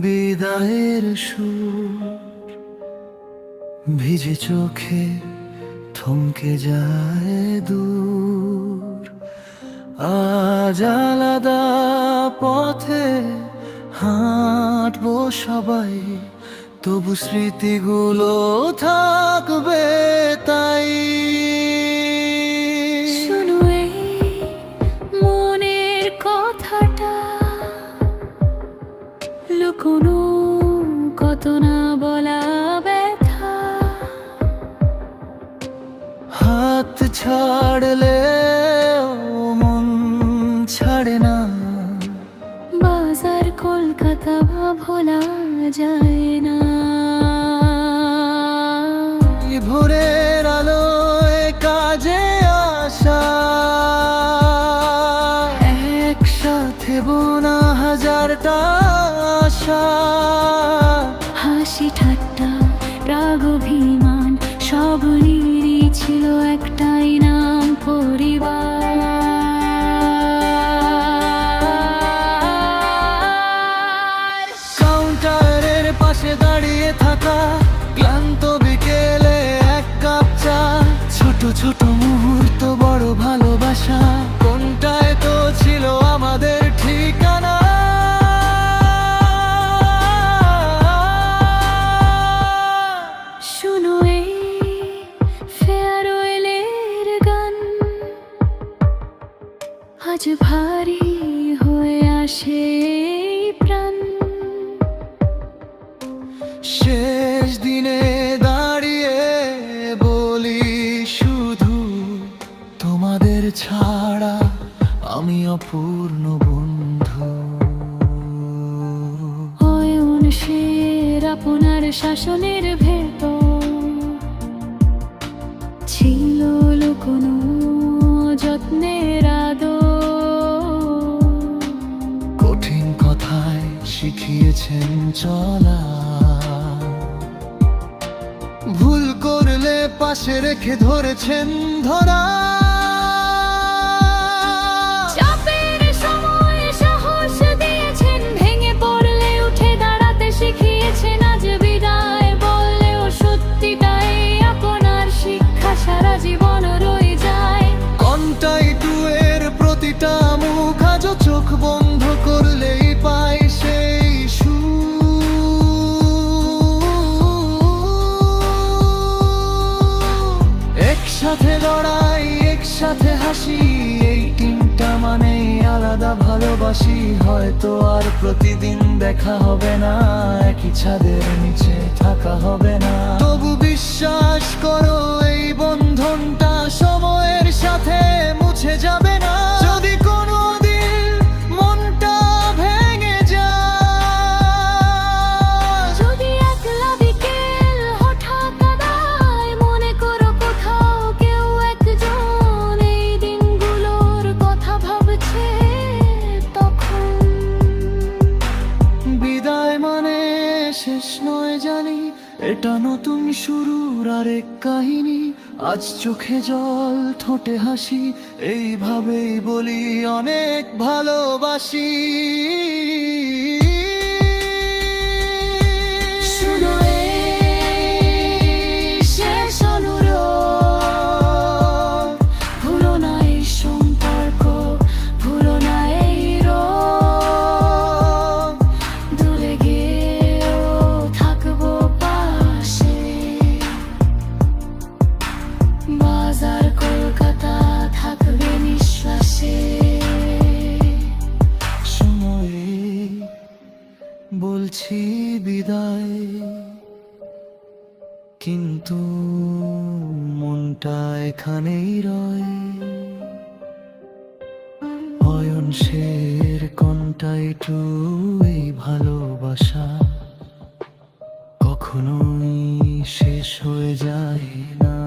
বিদায়ের সুর ভিজে চোখে থমকে যায় দূর। আজ আলাদা পথে হাঁটবো সবাই, তবু স্মৃতিগুলো থাকবে তাই। না বলা ব্যথা। হাত ছাড়লে মন ছাড়ে না। বাজার কলকাতা ভোলা যায় না। ভোরের আলোয় কাজে আসা। একসাথে বোনা হাজারটা আশা। হাসি ঠাট্টা, রাগ, অভিমান সবলিরই ছিল একটাই নাম, পরিবার। কাউন্টারের পাশে দাঁড়িয়ে থাকা, ক্লান্ত বিকেলে এক কাপ চা, ছোট ছোট মুহূর্ত, বড় ভালোবাসা কোনটায় আজ ভারী হয়ে আসে প্রাণ। শেষ দিনে দাঁড়িয়ে বলি শুধু তোমাদের ছাড়া আমি অপূর্ণ বন্ধু। অয়নশের আপনার শাসনের ভেতর ছিল লুকোনো শিখিয়েছেন চলা। ভুল করলে পাশে রেখে ধরেছেন ধরা। জীবন রয়ে যায়। কন্টাই প্রতিটা মুখ আজ চোখ বন্ধ। একসাথে লড়াই, একসাথে হাসি, এই তিনটা মানে আলাদা ভালোবাসি। হয়তো আর প্রতিদিন দেখা হবে না, একই ছাদের নিচে থাকা হবে না। তবু বিশ্বাস করো, এই বন্ধনটা এটা নতুন শুরুর আরেক কাহিনী। আজ চোখে জল ঠোঁটে হাসি এইভাবেই বলি অনেক ভালোবাসি। বলছি বিদায়, কিন্তু মনটা এখানেই রয়। অয়ন শের কণ্ঠাই এই ভালোবাসা, কখনোই শেষ হয়ে যায় না।